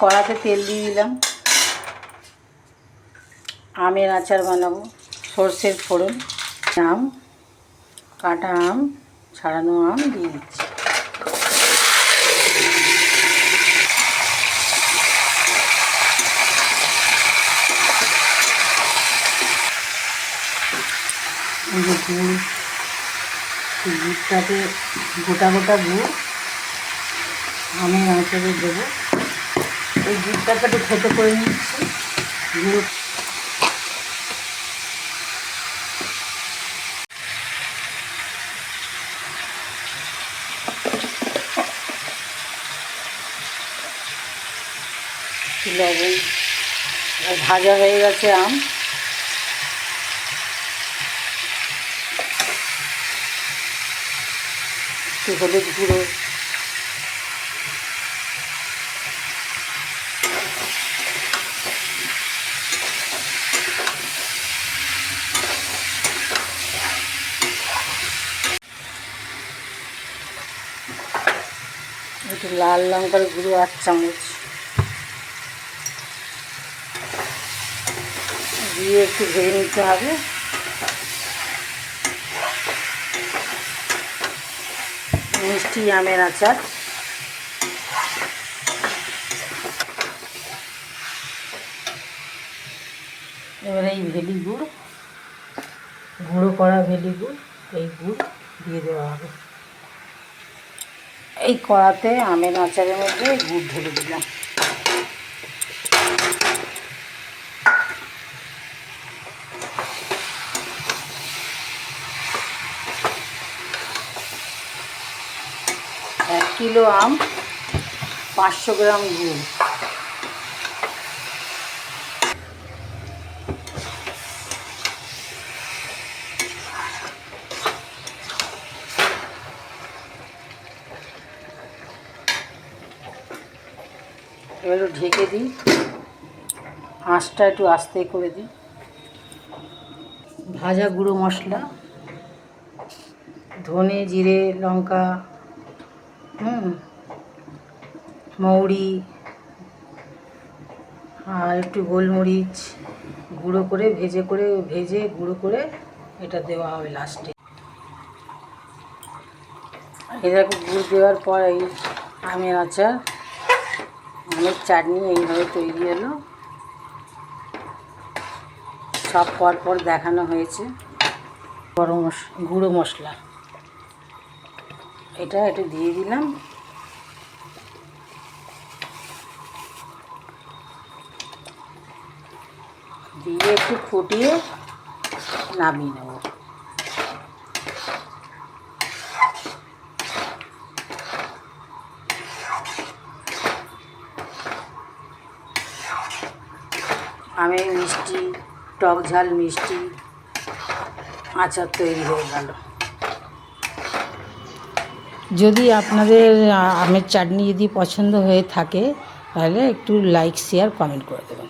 কড়াতে তেল দিয়ে দিলাম। আমের আচার বানাবো, সর্ষের ফোড়ন, আম, কাটা আম, ছাড়ানো আম দিয়ে দিচ্ছি। গোটা গোটা গুড় আমের আচারে দেবো। এই গুড়টাকে একটু খেতে করে নিচ্ছি গুঁড়ো ভাজা হয়ে গেছে আম। হলুদ গুঁড়ো। একটু লাল লঙ্কার গুঁড়ো আট চামচ। দিয়ে একটু ভেজে নিতে হবে। মিষ্টি আমের আচার। এবারে এই ভেলি গুড়, গুঁড়ো করা ভেলি গুড়, এই গুড় দিয়ে দেওয়া হবে। এই কড়াতে আমের আচারের মধ্যে গুড় ঢেলে দিলাম। এক কিলো আম পাঁচশো গ্রাম গুড়। এবার ঢেকে দিই। আঁচটা একটু আস্তে করে দিই। ভাজা গুঁড়ো মশলা, ধনে, জিরে, লঙ্কা, হুম, মৌরি, আর একটু গোলমরিচ গুঁড়ো করে ভেজে করে, ভেজে গুঁড়ো করে এটা দেওয়া হবে লাস্টে এটাকে গুড় দেওয়ার পর এই আমের আচার আমের চাটনি এইভাবে তৈরি হলো। সব পর পর দেখানো হয়েছে। গরম গুঁড়ো মশলা। এটা একটু দিয়ে দিলাম। দিয়ে একটু ফুটিয়ে নামিয়ে নেব। আমের মিষ্টি, টক ঝাল মিষ্টি, আচার তৈরি হয়ে গেল। যদি আপনাদের আমের চাটনি যদি পছন্দ হয়ে থাকে, তাহলে একটু লাইক শেয়ার কমেন্ট করে দেবেন।